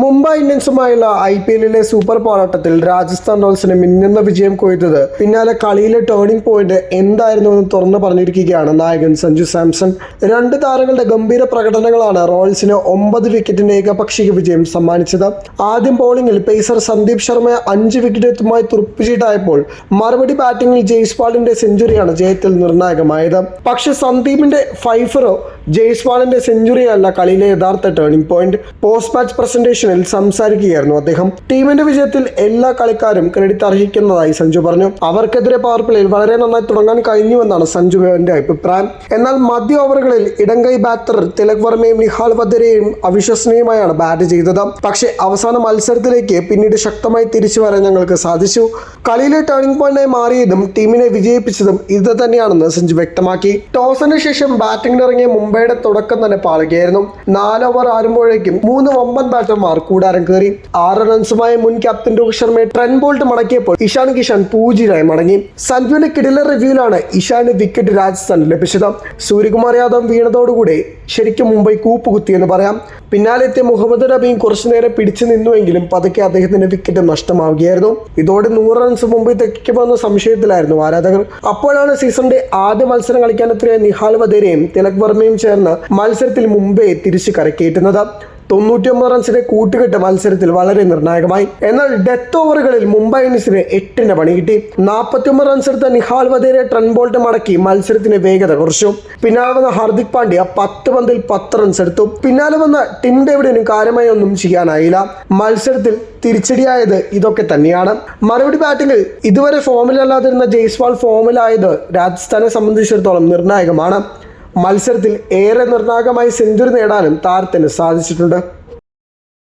മുംബൈ ഇന്ത്യൻസുമായുള്ള I P എല്ലിലെ super പോരാട്ടത്തിൽ രാജസ്ഥാൻ റോയൽസിന് മിന്നുന്ന വിജയം കൊയ്തത്. പിന്നാലെ കളിയിലെ ടേണിംഗ് പോയിന്റ് എന്തായിരുന്നുവെന്ന് തുറന്നു പറഞ്ഞിരിക്കുകയാണ് നായകൻ സഞ്ജു സാംസൺ. രണ്ട് താരങ്ങളുടെ ഗംഭീര പ്രകടനങ്ങളാണ് റോയൽസിന് ഒമ്പത് വിക്കറ്റിന്റെ ഏകപക്ഷീയ വിജയം സമ്മാനിച്ചത്. ആദ്യം ബോളിംഗിൽ പേസർ സന്ദീപ് ശർമ്മയെ അഞ്ച് വിക്കറ്റുമായി തുറപ്പിച്ചിട്ടായപ്പോൾ മറുപടി ബാറ്റിംഗിൽ ജയ്സ്വാളിന്റെ സെഞ്ചുറിയാണ് ജയത്തിൽ നിർണായകമായത്. പക്ഷെ സന്ദീപിന്റെ ഫൈഫറോ ജയ്സ്വാളിന്റെ സെഞ്ചുറി അല്ല കളിയിലെ യഥാർത്ഥ ടേണിംഗ് പോയിന്റ് പോസ്റ്റ് മാച്ച് പ്രസന്റേഷനിൽ സംസാരിക്കുകയായിരുന്നു അദ്ദേഹം. ടീമിന്റെ വിജയത്തിൽ എല്ലാ കളിക്കാരും ക്രെഡിറ്റ് അർഹിക്കുന്നതായി സഞ്ജു പറഞ്ഞു. അവർക്കെതിരെ പവർ പ്ലേയിൽ വളരെ നന്നായി തുടങ്ങാൻ കഴിഞ്ഞുവെന്നാണ് സഞ്ജുവിന്റെ അഭിപ്രായം. എന്നാൽ മധ്യ ഓവറുകളിൽ ഇടങ്കൈ ബാറ്റർ തിലക് വർമ്മയും നിഹാൽ വധരയും അവിശ്വസനീയമായാണ് ബാറ്റ് ചെയ്തത്. പക്ഷേ അവസാന മത്സരത്തിലേക്ക് പിന്നീട് ശക്തമായി തിരിച്ചു വരാൻ ഞങ്ങൾക്ക് സാധിച്ചു. കളിയിലെ ടേണിംഗ് പോയിന്റായി മാറിയതും ടീമിനെ വിജയിപ്പിച്ചതും ഇത് തന്നെയാണെന്ന് സഞ്ജു വ്യക്തമാക്കി. ടോസിന് ശേഷം ബാറ്റിംഗിനിറങ്ങിയ മുംബൈയുടെ തുടക്കം തന്നെ പാളുകയായിരുന്നു. നാല് ഓവർ ആരുമ്പോഴേക്കും മൂന്ന് വമ്പൻ ബാറ്റർമാർ കൂടാരം കയറി. ആറ് റൺസുമായി മുൻ ക്യാപ്റ്റൻ രോഹിത് ശർമ്മയെ ട്രെൻ ബോൾട്ട് മടക്കിയപ്പോൾ ഇഷാൻ കിഷൻ പൂജ്യരായി മടങ്ങി. സഞ്ജുവിന്റെ കിടില റിവ്യൂവിലാണ് ഇഷാന് വിക്കറ്റ് രാജസ്ഥാൻ ലഭിച്ചത്. സൂര്യകുമാർ യാദവ് വീണതോടുകൂടി ശരിക്കും മുംബൈ കൂപ്പുകുത്തിയെന്ന് പറയാം. പിന്നാലെ എത്തിയ മുഹമ്മദ് നബിയും കുറച്ചു നേരം പിടിച്ചു നിന്നുവെങ്കിലും പതുക്കെ അദ്ദേഹത്തിന്റെ വിക്കറ്റ് നഷ്ടമാവുകയായിരുന്നു. ഇതോടെ നൂറ് റൺസ് മുംബൈ തെക്കുമെന്ന സംശയത്തിലായിരുന്നു ആരാധകർ. അപ്പോഴാണ് സീസണിന്റെ ആദ്യ മത്സരം കളിക്കാനെത്തിയ നിഹാൽ വധേരയും തിലക് വർമ്മയും ചേർന്ന് മത്സരത്തിൽ മുംബൈയെ തിരിച്ചു കരക്കേറ്റുന്നത് തൊണ്ണൂറ്റിയൊമ്പത് റൺസിന്റെ കൂട്ടുകെട്ട് മത്സരത്തിൽ വളരെ നിർണായകമായി. എന്നാൽ ഡെത്ത് ഓവറുകളിൽ മുംബൈ ഇന്ത്യൻസിന് എട്ടിന് പണി കിട്ടി നാൽപ്പത്തിയൊമ്പത് റൺസ് എടുത്ത നിഹാൽ വധേരെ ട്രൺ ബോൾട്ട് മടക്കി മത്സരത്തിന് വേഗത കുറച്ചു. പിന്നാലെ വന്ന ഹാർദിക് പാണ്ഡ്യ പത്ത് പന്തിൽ പത്ത് റൺസ് എടുത്തു. പിന്നാലെ വന്ന ടിം ഡേവിഡിനും കാര്യമായി ഒന്നും ചെയ്യാനായില്ല. മത്സരത്തിൽ തിരിച്ചടിയായത് ഇതൊക്കെ തന്നെയാണ്. മറുപടി ബാറ്റിംഗിൽ ഇതുവരെ ഫോമിലല്ലാതിരുന്ന ജയ്സ്വാൾ ഫോമിലായത് രാജസ്ഥാനെ സംബന്ധിച്ചിടത്തോളം നിർണായകമാണ്. മത്സരത്തിൽ ഏറെ നിർണായകമായി സെഞ്ചുറി നേടാനും താരത്തിന് സാധിച്ചിട്ടുണ്ട്.